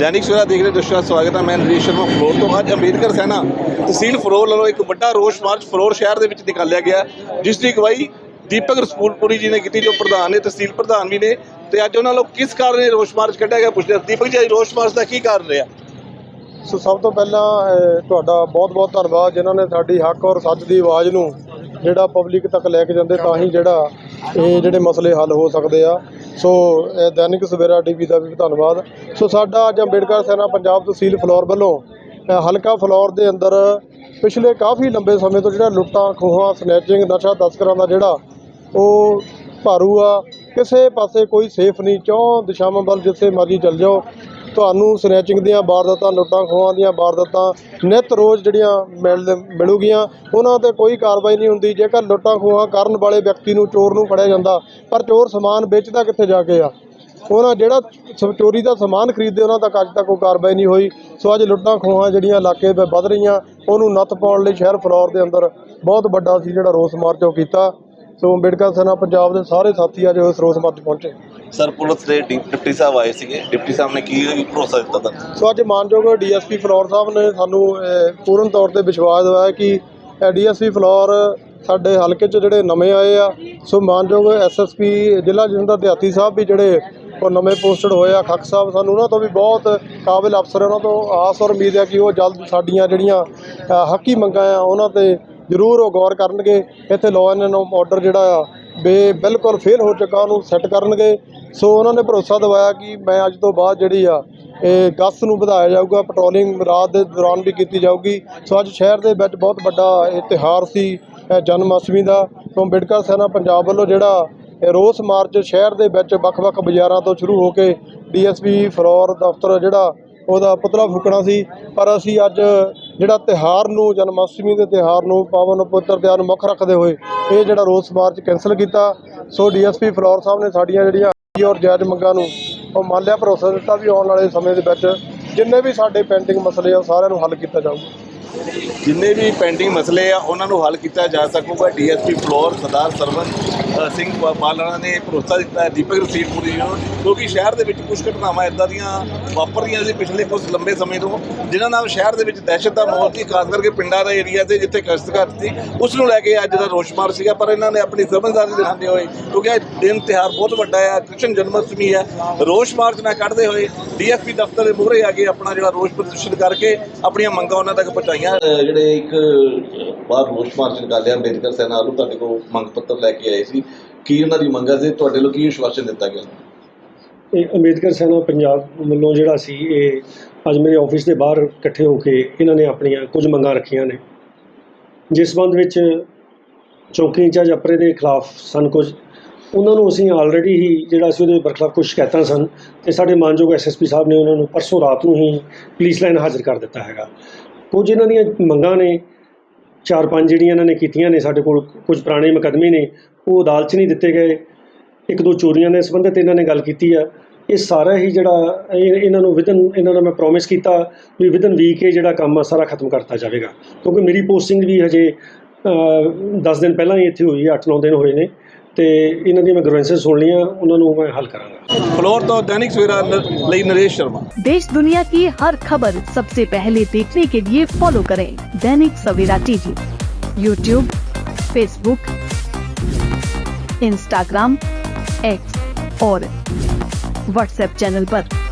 ਦੈਨਿਕ ਸਵੇਰਾ ਦੇਖ ਰਹੇ ਦਰਸ਼ਕਾਂ ਦਾ ਸਵਾਗਤ ਹੈ। ਮੈਂ ਨਰੇਸ਼ ਸ਼ਰਮਾ ਫਲੋਰ ਤੋਂ। ਅੱਜ ਅੰਬੇਦਕਰ ਸੈਨਾ ਤਹਿਸੀਲ ਫਲੋਰ ਵੱਲੋਂ ਇੱਕ ਵੱਡਾ ਰੋਸ ਮਾਰਚ ਫਲੋਰ ਸ਼ਹਿਰ ਦੇ ਵਿੱਚ ਨਿਕਾਲਿਆ ਗਿਆ ਜਿਸ ਦੀ ਅਗਵਾਈ ਦੀਪਕ ਰਸਪੂਲਪੁਰੀ ਜੀ ਨੇ ਕੀਤੀ, ਜੋ ਪ੍ਰਧਾਨ ਨੇ, ਤਹਿਸੀਲ ਪ੍ਰਧਾਨ ਵੀ ਨੇ। ਤੇ ਅੱਜ ਉਹਨਾਂ ਲੋਕ ਕਿਸ ਕਾਰਨ ਇਹ ਰੋਸ ਮਾਰਚ ਕੱਢਿਆ ਗਿਆ, ਪੁੱਛਦੇ ਦੀਪਕ ਜੀ ਰੋਸ ਮਾਰਚ ਦਾ ਕੀ ਕਾਰਨ ਰਿਹਾ? ਸੋ ਸਭ ਤੋਂ ਪਹਿਲਾਂ ਤੁਹਾਡਾ ਬਹੁਤ-ਬਹੁਤ ਧੰਨਵਾਦ, ਜਿਨ੍ਹਾਂ ਨੇ ਸਾਡੀ ਹੱਕ ਔਰ ਸੱਚ ਦੀ ਆਵਾਜ਼ ਨੂੰ ਜਿਹੜਾ ਪਬਲਿਕ ਤੱਕ ਲੈ ਕੇ ਜਾਂਦੇ, ਤਾਂ ਹੀ ਜਿਹੜਾ ਇਹ ਜਿਹੜੇ ਮਸਲੇ ਹੱਲ ਹੋ ਸਕਦੇ ਆ। ਸੋ, ਇਹ ਦੈਨਿਕ ਸਵੇਰਾ ਟੀਵੀ ਦਾ ਵੀ ਧੰਨਵਾਦ। ਸੋ, ਸਾਡਾ ਅੱਜ ਅੰਬੇਡਕਰ ਸੈਨਾ ਪੰਜਾਬ ਤਹਿਸੀਲ ਫਲੋਰ ਵੱਲੋਂ ਹਲਕਾ ਫਲੋਰ ਦੇ ਅੰਦਰ ਪਿਛਲੇ ਕਾਫੀ ਲੰਬੇ ਸਮੇਂ ਤੋਂ ਜਿਹੜਾ ਲੁੱਟਾਂ, ਖੋਹਾਂ, ਸਨੈਚਿੰਗ, ਨਸ਼ਾ ਤਸਕਰਾਂ ਦਾ ਜਿਹੜਾ ਉਹ ਭਾਰੂ ਆ, ਕਿਸੇ ਪਾਸੇ ਕੋਈ ਸੇਫ ਨਹੀਂ, ਚੌਂ ਦਿਸ਼ਾਵਾਂ ਵੱਲ ਜਿੱਥੇ ਮਰਜ਼ੀ ਚੱਲ ਜਾਓ ਤੁਹਾਨੂੰ ਸਨੈਚਿੰਗ ਦੀਆਂ ਵਾਰਦਾਤਾਂ, ਲੁੱਟਾਂ ਖੋਹਾਂ ਦੀਆਂ ਵਾਰਦਾਤਾਂ, ਨਿਤ ਰੋਜ਼ ਜਿਹੜੀਆਂ ਮਿਲ ਮਿਲੂਗੀਆਂ, ਉਹਨਾਂ ਤੇ ਕੋਈ ਕਾਰਵਾਈ ਨਹੀਂ ਹੁੰਦੀ। ਜੇਕਰ ਲੁੱਟਾਂ ਖੋਹਾਂ ਕਰਨ ਵਾਲੇ ਵਿਅਕਤੀ ਨੂੰ ਚੋਰ ਨੂੰ ਫੜਿਆ ਜਾਂਦਾ, ਪਰ ਚੋਰ ਸਮਾਨ ਵੇਚਦਾ ਕਿੱਥੇ ਜਾ ਕੇ ਆ? ਉਹਨਾਂ ਜਿਹੜਾ ਸ- ਚੋਰੀ ਦਾ ਸਮਾਨ ਖਰੀਦਦੇ, ਉਹਨਾਂ ਤੱਕ ਅੱਜ ਤੱਕ ਕੋਈ ਕਾਰਵਾਈ ਨਹੀਂ ਹੋਈ। ਸੋ ਅੱਜ ਲੁੱਟਾਂ ਖੋਹਾਂ ਜਿਹੜੀਆਂ ਇਲਾਕੇ 'ਤੇ ਵੱਧ ਰਹੀਆਂ, ਉਹਨੂੰ ਨੱਥ ਪਾਉਣ ਲਈ ਸ਼ਹਿਰ ਫਲੋਰ ਦੇ ਅੰਦਰ ਬਹੁਤ ਵੱਡਾ ਸੀ ਜਿਹੜਾ ਰੋਸ ਮਾਰਚ ਉਹ ਕੀਤਾ। ਸੋ ਅੰਬੇਡਕਰ ਸੈਨਾ ਪੰਜਾਬ ਦੇ ਸਾਰੇ ਸਾਥੀ ਅੱਜ ਉਸ ਰੋਸ ਮਾਰਚ ਪਹੁੰਚੇ। ਸਰ ਪੁਲਿਸ ਦੇ ਡਿਪਟੀ ਸਾਹਿਬ ਆਏ ਸੀਗੇ। ਡਿਪਟੀ ਸਾਹਿਬ ਨੇ ਕੀ ਭਰੋਸਾ ਦਿੱਤਾ ਤੁਹਾਨੂੰ? ਸੋ ਅੱਜ ਮਾਨਯੋਗ ਡੀਐਸਪੀ ਫਲੋਰ ਸਾਹਿਬ ਨੇ ਸਾਨੂੰ ਪੂਰਨ ਤੌਰ ਤੇ ਵਿਸ਼ਵਾਸ ਦਿਵਾਇਆ ਕਿ ਡੀਐਸਪੀ ਫਲੋਰ ਸਾਡੇ ਹਲਕੇ 'ਚ ਜਿਹੜੇ ਨਵੇਂ ਆਏ ਆ ਸੋ ਮਾਨਯੋਗ ਐਸਐਸਪੀ ਜ਼ਿਲ੍ਹਾ ਜਲੰਧਰ ਦਿਹਾਤੀ ਸਾਹਿਬ ਵੀ ਜਿਹੜੇ ਉਹ ਨਵੇਂ ਪੋਸਟਡ ਹੋਏ ਆ ਖੱਕ ਸਾਹਿਬ ਸਾਨੂੰ ਉਹਨਾਂ ਤੋਂ ਵੀ ਬਹੁਤ ਕਾਬਿਲ ਅਫਸਰ ਉਹਨਾਂ ਤੋਂ ਆਸ ਔਰ ਉਮੀਦ ਹੈ ਕਿ ਉਹ ਜਲਦ ਸਾਡੀਆਂ ਜਿਹੜੀਆਂ ਹੱਕੀ ਮੰਗਾਂ ਆ ਉਹਨਾਂ ਤੇ ਜ਼ਰੂਰ ਉਹ ਗੌਰ ਕਰਨਗੇ। ਇੱਥੇ ਲਾਅ ਐਂਡ ਆਰਡਰ ਜਿਹੜਾ ਆ, ਬੇ ਬਿਲਕੁਲ ਫੇਲ ਹੋ ਚੁੱਕਾ, ਉਹਨੂੰ ਸੈੱਟ ਕਰਨਗੇ। ਸੋ ਉਹਨਾਂ ਨੇ ਭਰੋਸਾ ਦਿਵਾਇਆ ਕਿ ਮੈਂ ਅੱਜ ਤੋਂ ਬਾਅਦ ਜਿਹੜੀ ਆ, ਇਹ ਗਸਤ ਨੂੰ ਵਧਾਇਆ ਜਾਊਗਾ ਪੈਟਰੋਲਿੰਗ ਰਾਤ ਦੇ ਦੌਰਾਨ ਵੀ ਕੀਤੀ ਜਾਊਗੀ। ਸੋ ਅੱਜ ਸ਼ਹਿਰ ਦੇ ਵਿੱਚ ਬਹੁਤ ਵੱਡਾ ਇਹ ਤਿਉਹਾਰ ਸੀ ਜਨਮ ਅਸ਼ਟਮੀ ਦਾ। ਸੋ ਅੰਬੇਡਕਰ ਸੈਨਾ ਪੰਜਾਬ ਵੱਲੋਂ ਜਿਹੜਾ ਰੋਸ ਮਾਰਚ ਸ਼ਹਿਰ ਦੇ ਵਿੱਚ ਵੱਖ-ਵੱਖ ਬਾਜ਼ਾਰਾਂ ਤੋਂ ਸ਼ੁਰੂ ਹੋ ਕੇ ਡੀਐਸਪੀ, ਫਲੋਰ ਦਫ਼ਤਰ ਜਿਹੜਾ, ਉਹਦਾ ਪੁਤਲਾ ਫੂਕਣਾ ਸੀ। ਪਰ ਅਸੀਂ ਅੱਜ ਜਿਹੜਾ ਤਿਹਾਰ ਨੂੰ ਜਨਮ ਅਸ਼ਟਮੀ ਦੇ ਤਿਹਾਰ ਨੂੰ, ਪਾਵਨ ਪਵਿੱਤਰ ਤਿਉਹਾਰ ਨੂੰ ਮੁੱਖ ਰੱਖਦੇ ਹੋਏ ਇਹ ਜਿਹੜਾ ਰੋਸ ਮਾਰਚ ਕੈਂਸਲ ਕੀਤਾ। ਸੋ ਡੀਐਸਪੀ ਫਲੋਰ ਸਾਹਿਬ ਨੇ ਸਾਡੀਆਂ ਜਿਹੜੀਆਂ ਔਰ ਜਾਇਜ਼ ਮੰਗਾਂ ਨੂੰ ਉਹ ਮਾਲਿਆ ਭਰੋਸਾ ਦਿੱਤਾ ਵੀ ਆਉਣ ਵਾਲੇ ਸਮੇਂ ਦੇ ਵਿੱਚ ਜਿੰਨੇ ਵੀ ਸਾਡੇ ਪੈਂਡਿੰਗ ਮਸਲੇ ਆ, ਉਹ ਸਾਰਿਆਂ ਨੂੰ ਹੱਲ ਕੀਤਾ ਜਾਊਗਾ। ਜਿੰਨੇ ਵੀ ਪੈਂਡਿੰਗ ਮਸਲੇ ਆ, ਉਹਨਾਂ ਨੂੰ ਹੱਲ ਕੀਤਾ ਜਾ ਸਕੂਗਾ ਡੀਐਸਪੀ ਫਲੋਰ ਸਰਦਾਰ ਸਰਵਨ। ਸਿੰਘ ਪਾ- ਨੇ ਭਰੋਸਾ ਦਿੱਤਾ ਦੀਪਕ ਰਸੀਦਪੁਰੀ ਜੀ ਨੂੰ, ਕਿਉਂਕਿ ਸ਼ਹਿਰ ਦੇ ਵਿੱਚ ਕੁਝ ਘਟਨਾਵਾਂ ਇਦਾਂ ਦੀਆਂ ਵਾਪਰ ਰਹੀਆਂ ਸੀ ਪਿਛਲੇ ਕੁਝ ਲੰਬੇ ਸਮੇਂ ਤੋਂ, ਜਿਨ੍ਹਾਂ ਨਾਲ ਸ਼ਹਿਰ ਦੇ ਵਿੱਚ ਦਹਿਸ਼ਤ ਦਾ ਮਾਹੌਲ ਸੀ, ਖਾਸ ਕਰਕੇ ਪਿੰਡਾਂ ਦੇ ਏਰੀਆ ਤੇ ਜਿੱਥੇ ਕਸ਼ਤਕਾਰ ਸੀ, ਉਸ ਨੂੰ ਲੈ ਕੇ ਅੱਜ ਦਾ ਰੋਸ਼ਮਾਰ ਸੀਗਾ, ਪਰ ਇਹਨਾਂ ਨੇ ਆਪਣੀ ਸਮਝਦਾਰੀ ਦਿਖਾਉਂਦੇ ਹੋਏ, ਕਿਉਂਕਿ ਇਹ ਦਿਨ ਤਿਉਹਾਰ ਬਹੁਤ ਵੱਡਾ ਹੈ ਕ੍ਰਿਸ਼ਨ ਜਨਮ ਅਸ਼ਟਮੀ ਹੈ, ਰੋਸ਼ ਮਾਰਚ ਨਾ ਕੱਢਦੇ ਹੋਏ ਡੀਐਸਪੀ ਦਫ਼ਤਰ ਦੇ ਮੂਹਰੇ ਆ ਕੇ ਆਪਣਾ ਜਿਹੜਾ ਰੋਸ਼ ਪ੍ਰਦਰਸ਼ਨ ਕਰਕੇ ਆਪਣੀਆਂ ਮੰਗਾਂ ਉਹਨਾਂ ਤੱਕ ਪਹੁੰਚਾਈਆਂ। ਜਿਹੜੇ ਇੱਕ ਬਾਹਰ ਰੋਸ਼ ਮਾਰਚ ਨਿਕਾਲਿਆ ਅੰਬੇਦਕਰ ਸੈਨਾ ਵੱਲੋਂ ਤੁਹਾਡੇ ਕੋਲ ਮੰਗ ਪੱਤਰ ਲੈ ਕੇ ਆਏ ਸੀ। ਕੀ ਉਹਨਾਂ ਦੀ ਮੰਗਾਂ ਸੀ ਤੁਹਾਡੇ ਵੱਲੋਂ ਕੀ ਵਿਸ਼ਵਾਸਨ ਦਿੱਤਾ ਗਿਆ? ਇਹ ਅੰਬੇਦਕਰ ਸੈਨਾ ਪੰਜਾਬ ਵੱਲੋਂ ਜਿਹੜਾ ਸੀ, ਇਹ ਅੱਜ ਮੇਰੇ ਆਫਿਸ ਦੇ ਬਾਹਰ ਇਕੱਠੇ ਹੋ ਕੇ ਇਹਨਾਂ ਨੇ ਆਪਣੀਆਂ ਕੁਝ ਮੰਗਾਂ ਰੱਖੀਆਂ ਨੇ। ਜਿਸ ਸੰਬੰਧ ਵਿੱਚ ਚੌਕੀ ਇੰਚਾਰਜ ਅਪਰੇ ਦੇ ਖਿਲਾਫ ਸਨ ਕੁਝ। ਉਹਨਾਂ ਨੂੰ ਅਸੀਂ ਆਲਰੇਡੀ ਹੀ ਜਿਹੜਾ ਸੀ ਉਹਦੇ ਬਰਖਲਾਫ ਕੁਝ ਸ਼ਿਕਾਇਤਾਂ ਸਨ ਤੇ ਸਾਡੇ ਮਾਨਯੋਗ ਐਸਐਸਪੀ ਸਾਹਿਬ ਨੇ ਉਹਨਾਂ ਨੂੰ ਪਰਸੋਂ ਰਾਤ ਨੂੰ ਹੀ ਪੁਲਿਸ ਲਾਈਨ ਹਾਜ਼ਰ ਕਰ ਦਿੱਤਾ ਹੈਗਾ। ਕੁਝ ਇਹਨਾਂ ਦੀਆਂ ਮੰਗਾਂ ਨੇ ਚਾਰ ਪੰਜ ਜਿਹੜੀਆਂ ਇਹਨਾਂ ਨੇ ਕੀਤੀਆਂ ਨੇ ਸਾਡੇ ਕੋਲ, ਕੁਝ ਪੁਰਾਣੇ ਮੁਕੱਦਮੇ ਨੇ, ਉਹ ਅਦਾਲਤ 'ਚ ਨਹੀਂ ਦਿੱਤੇ ਗਏ। ਇੱਕ ਦੋ ਚੋਰੀਆਂ ਦੇ ਸੰਬੰਧਿਤ ਇਹਨਾਂ ਨੇ ਗੱਲ ਕੀਤੀ ਆ। ਇਹ ਸਾਰਾ ਹੀ ਜਿਹੜਾ, ਇਹ ਇਹਨਾਂ ਨੂੰ ਵਿਦਨ ਇਹਨਾਂ ਨੂੰ ਮੈਂ ਪ੍ਰੋਮਿਸ ਕੀਤਾ ਵੀ ਵਿਦਨ ਵੀਕ ਇਹ ਜਿਹੜਾ ਕੰਮ ਆ, ਸਾਰਾ ਖਤਮ ਕਰਤਾ ਜਾਵੇਗਾ। ਕਿਉਂਕਿ ਮੇਰੀ ਪੋਸਟਿੰਗ ਵੀ ਹਜੇ 10 ਦਿਨ ਪਹਿਲਾਂ ਹੀ ਇੱਥੇ ਹੋਈ ਹੈ 8-9 ਦਿਨ ਹੋਏ ਨੇ। ਤੇ ਇਹਨਾਂ ਦੀਆਂ ਮੈਂ ਗ੍ਰੈਂਸਸ ਸੁਣ ਲਈਆਂ ਉਹਨਾਂ ਨੂੰ ਮੈਂ ਹੱਲ ਕਰਾਂਗਾ ਫਲੋਰ ਤੋਂ ਦੈਨਿਕ ਸਵੇਰਾ ਨ- ਲਈ ਨਰੇਸ਼ ਸ਼ਰਮਾ देश दुनिया की हर खबर सबसे पहले देखने के लिए फॉलो करें Dainik Savera TV YouTube Facebook Instagram X और व्हाट्सएप चैनल पर।